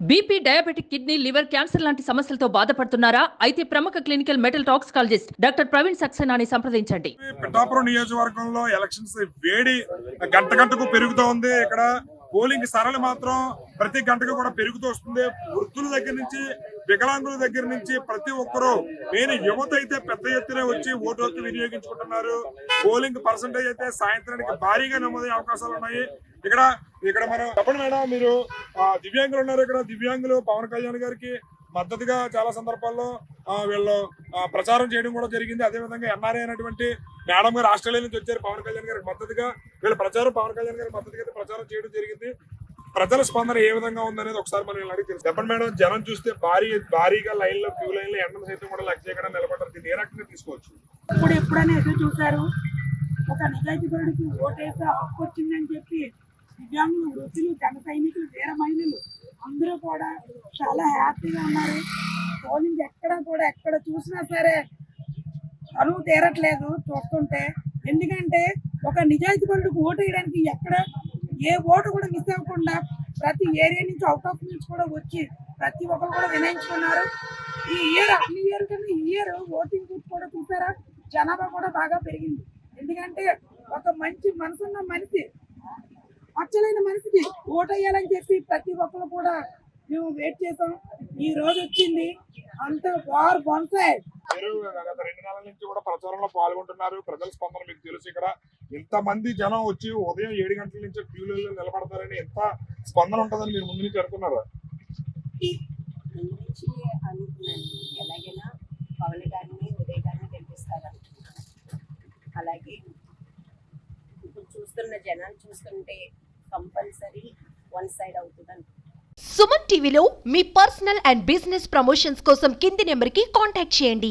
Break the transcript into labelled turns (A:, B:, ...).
A: BP diabetic kidney liver cancer లాంటి సమస్యలతో బాధపడుతున్నారా? అయితే ప్రముఖ clinical metal toxicologist doctor Praveen సక్సేనాని సంప్రదించండి.
B: పిఠాపురం నియోజకవర్గంలో ఎలక్షన్స్ వేడి గంట గంటకు పెరుగుతూ ఉంది. ఇక్కడ పోలింగ్ సరళి మాత్రం ప్రతి గంటకు కూడా పెరుగుతూ వస్తుంది. వృద్ధుల దగ్గర నుంచి వికలాంగుల దగ్గర నుంచి ప్రతి ఒక్కరూ మెయిన్ యువత అయితే పెద్ద ఎత్తున వచ్చి ఓటు హక్కు వినియోగించుకుంటున్నారు. పోలింగ్ పర్సంటేజ్ అయితే సాయంత్రానికి భారీగా నమోదయ్యే అవకాశాలు ఉన్నాయి. ఇక్కడ ఇక్కడ మనం చెప్పండి మేడం మీరు దివ్యాంగులు ఉన్నారు ఇక్కడ. దివ్యాంగులు పవన్ కళ్యాణ్ గారికి మద్దతుగా చాలా సందర్భాల్లో వీళ్ళు ప్రచారం చేయడం కూడా జరిగింది. అదే విధంగా ఎన్ఆర్ఐ అయినటువంటి మేడం గారు ఆస్ట్రేలియా నుంచి వచ్చారు. పవన్ కళ్యాణ్ గారికి మద్దతుగా వీళ్ళ ప్రచారం పవన్ కళ్యాణ్ గారికి మద్దతుగా అయితే ప్రచారం చేయడం జరిగింది. ప్రజల స్పందన ఏ విధంగా ఉందనేది ఒకసారి మనం అడిగి తెలుసు చెప్పండి మేడం జనం చూస్తే భారీ భారీగా లైన్లో క్యూ లైన్లో ఎండలు సైతం కూడా లెక్క చేయకుండా నిలబడ్డారు. దీన్ని ఏ రకంగా తీసుకోవచ్చు?
C: ఇప్పుడు ఎప్పుడైనా ఎదురు చూశారు? ఒక నిజాయితీ ఓటేసే హక్కు వచ్చిందని చెప్పి దివ్యాంగులు వృద్ధులు జన సైనికులు వీర మహిళలు అందరూ కూడా చాలా హ్యాపీగా ఉన్నారు. పోలింగ్ ఎక్కడ కూడా ఎక్కడ చూసినా సరే అరువు తీరట్లేదు చూస్తుంటే. ఎందుకంటే ఒక నిజాయితీపరుడికి ఓటు వేయడానికి ఎక్కడ ఏ ఓటు కూడా మిస్ అవ్వకుండా ప్రతి ఏరియా నుంచి అవుట్ ఆఫ్ నుంచి కూడా వచ్చి ప్రతి ఒక్కరు కూడా వినయించుకున్నారు. ఈ ఇయర్ అన్ని ఇయర్ కన్నా ఈ ఇయర్ ఓటింగ్ బూత్ కూడా చూసారా? జనాభా కూడా బాగా పెరిగింది. ఎందుకంటే ఒక మంచి మనసున్న మనిషి మనిషికి ఓటు వేయాలని చెప్పి ప్రతి ఒక్కరు కూడా మేము వెయిట్ చేసాం. ఈ రోజు వచ్చింది అంత వార్ బొన్సాయి
B: మీరు గత రెండు నెలల నుంచి కూడా ప్రచారంలో పాల్గొంటున్నారు. ప్రజల స్పందన మీకు తెలుసు ఇక్కడ. ఇంత మంది జనం వచ్చి ఉదయం ఏడు గంటల నుంచి క్యూలలో నిలబడతారని ఎంత స్పందన ఉంటుందని మీరు ముందు నుంచి అనుకున్నారా?
D: ఎలాగైనా పవన్ గారిని ఉదయ్ గారిని అలాగే ఇప్పుడు చూస్తున్న జనాలు చూస్తుంటే కంపల్సరీ వన్ సైడ్ అవుతుంది
E: సుమన్ టీవీలో మీ పర్సనల్ అండ్ బిజినెస్ ప్రమోషన్స్ కోసం కింది నెంబర్కి కాంటాక్ట్ చేయండి.